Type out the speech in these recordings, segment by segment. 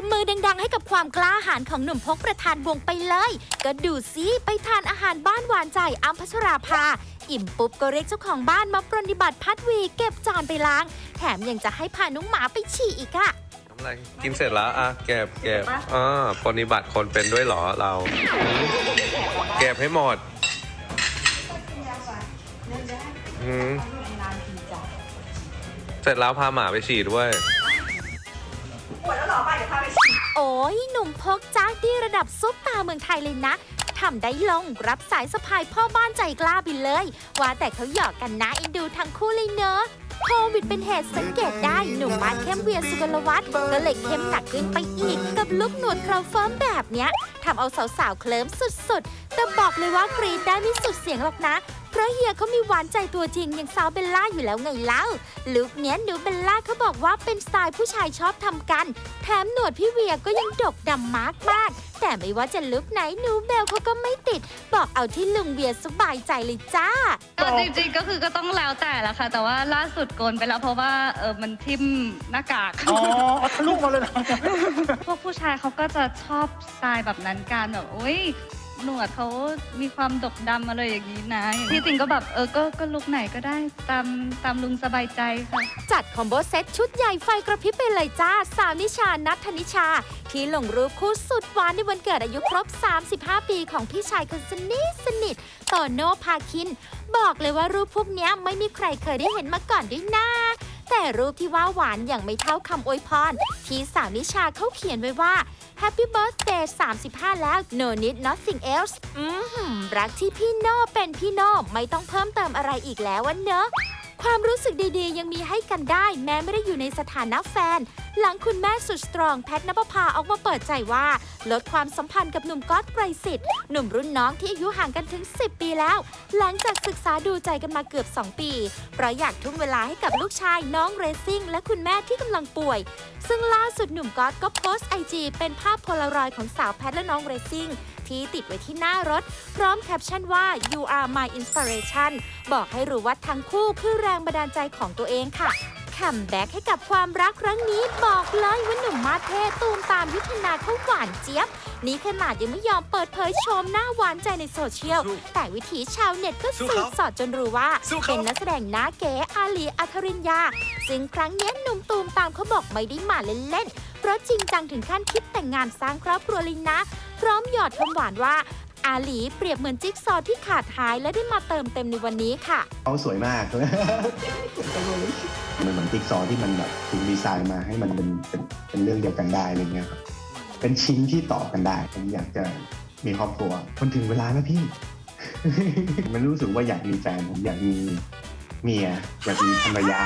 บมือดังๆ ให้กับความกล้าหาญของหนุ่มพกประธานวงไปเลย ก็ดูซิไปทานอาหารบ้านหวานใจอัมพัชราภา อิ่มปุ๊บก็เรียกเจ้าของบ้านมาปรนนิบัติพัดวี เก็บจานไปล้าง แถมยังจะให้พาน้องหมาไปฉี่อีกอะทำอะไรกินเสร็จแล้วอะเก็บเก็บอ่าปฏิบัติคนเป็นด้วยเหรอเรา เก็บให้หมดอืมเสร็จแล้วพาหมาไปฉี่ด้วย โอ้ยหนุ่มพกจ้าดีระดับซุปตาเมืองไทยเลยนะทำได้ลงรับสายสะพายพ่อบ้านใจกล้าไปเลย ว่าแต่เขาหยอกกันนะเอ็นดูทั้งคู่เลยเนอะโควิดเป็นเหตุสังเกตได้หนุ่มมาเข้มเวียสุกลวัฒน์ก็เลยเข้มหนักขึ้นไปอีก กับลุกหนวดเคราเฟิร์มแบบเนี้ยทำเอาสาวๆเคลิ้มสุดๆ แต่บอกเลยว่ากรีดได้ไม่สุดเสียงหรอกนะ เพราะเฮียเขามีหวานใจตัวจริงอย่างสาวเบลล่าอยู่แล้วไงเล่าลุคเนี้ยหนูเบลล่าเขาบอกว่าเป็นสไตล์ผู้ชายชอบทำกัน แถมหนวดพี่เวียก็ยังดกดำมากมากๆแต่ไม่ว่าจะลุคไหนหนูเบลเขาก็ไม่ติด บอกเอาที่ลุงเวียสบายใจเลยจ้าก็จริงๆก็คือก็ต้องแล้วแต่ละค่ะ แต่ว่าล่าสุดโกนไปแล้วเพราะว่าเออมันทิ่มหน้ากากอ๋อเอาทะลุมาเลยนะพวกผู้ชายเขาก็จะชอบสไตล์แบบนั้นกันแบบโอ้ย หนวดเขามีความดกดำอะไรอย่างนี้นะอย่างที่จริงก็แบบเออก็ก็ลุกไหนก็ได้ตามตามลุงสบายใจค่ะ จัดคอมโบเซตชุดใหญ่ไฟกระพริบไปเลยจ้า สาวนิชานัทธนิชา ที่ลงรูปคู่สุดหวานในวันเกิดอายุครบ 35 ปีของพี่ชายคนสนิทสนิทโตโน่พาคิน บอกเลยว่ารูปพวกเนี้ยไม่มีใครเคยได้เห็นมาก่อนด้วยนะ แต่รูปที่ว่าหวานอย่างไม่เท่าคำอวยพร ที่สาวนิชาเขาเขียนไว้ว่า Happy Birthday 35 แล้ว No need nothing else อือหือรักที่พี่โน่เป็นพี่โน่ไม่ต้องเพิ่มเติมอะไรอีกแล้ววันเนอะความรู้สึกดีๆ ยังมีให้กันได้ แม้ไม่ได้อยู่ในสถานะแฟน หลังคุณแม่สุดสตรองแพทนภพาออกมาเปิดใจว่า ลดความสัมพันธ์กับหนุ่มก๊อตไกรสิทธิ์หนุ่มรุ่นน้องที่อายุห่างกันถึง 10 ปีแล้ว หลังจากศึกษาดูใจกันมาเกือบ 2 ปี เพราะอยากทุ่มเวลาให้กับลูกชายน้องเรซิ่งและคุณแม่ที่กำลังป่วย ซึ่งล่าสุดหนุ่มก๊อตก็โพสต์ไอจีเป็นภาพโพลารอยด์ของสาวแพทและน้องเรซิ่งที่ติดไว้ที่หน้ารถ พร้อมแคปชั่นว่า you are my inspiration บอกให้รู้ว่าทั้งคู่คือแรงบันดาลใจของตัวเองค่ะ คัมแบ็กให้กับความรักครั้งนี้บอกเลยว่าหนุ่มมาเทตูมตามยุทธนาเขาหวานเจี๊ยบ นี่ขนาดยังไม่ยอมเปิดเผยโชมหน้าหวานใจในโซเชียล แต่วิถีชาวเน็ตก็สืบสอดจนรู้ว่า เป็นนักแสดงหน้าเก๋อาลีอัธรินยา ซึ่งครั้งเนี้ยหนุ่มตูมตามเขาบอกไม่ได้มาเล่นๆ เพราะจริงจังถึงขั้นคิดแต่งงานสร้างครอบครัวเลยนะ พร้อมหยอดคำหวานว่า อาหลีเปรียบเหมือนจิ๊กซอว์ที่ขาดหายและได้มาเติมเต็มในวันนี้ค่ะ เขาสวยมาก มันเหมือนติ๊กซอว์ที่มันแบบถูกดีไซน์มาให้มันเป็นเป็นเป็นเรื่องเดียวกันได้อะไรเงี้ยครับเป็นชิ้นที่ต่อกันได้ผมอยากจะมีครอบครัวมันถึงเวลาแล้วพี่ มันรู้สึกว่าอยากมีแฟนผมอยากมีเมียอยากมีภรรยา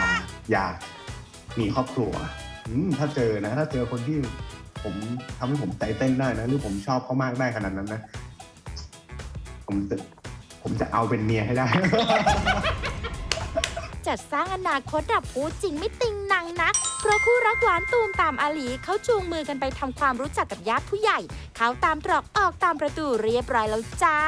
อยากมีครอบครัวอืมถ้าเจอนะ ถ้าเจอคนที่ผมทำให้ผมใจเต้นได้นะ หรือผมชอบเขามากได้ขนาดนั้นนะ ผมจะผมจะเอาเป็นเมียให้ได้ จัดสร้างอนาคตดับพูดจริงไม่ติงนังนะ เพราะคู่รักหวานตูมตามอาหลีเขาจูงมือกันไปทำความรู้จักกับญาติผู้ใหญ่ เขาตามตรอกออกตามประตูเรียบร้อยแล้วจ้า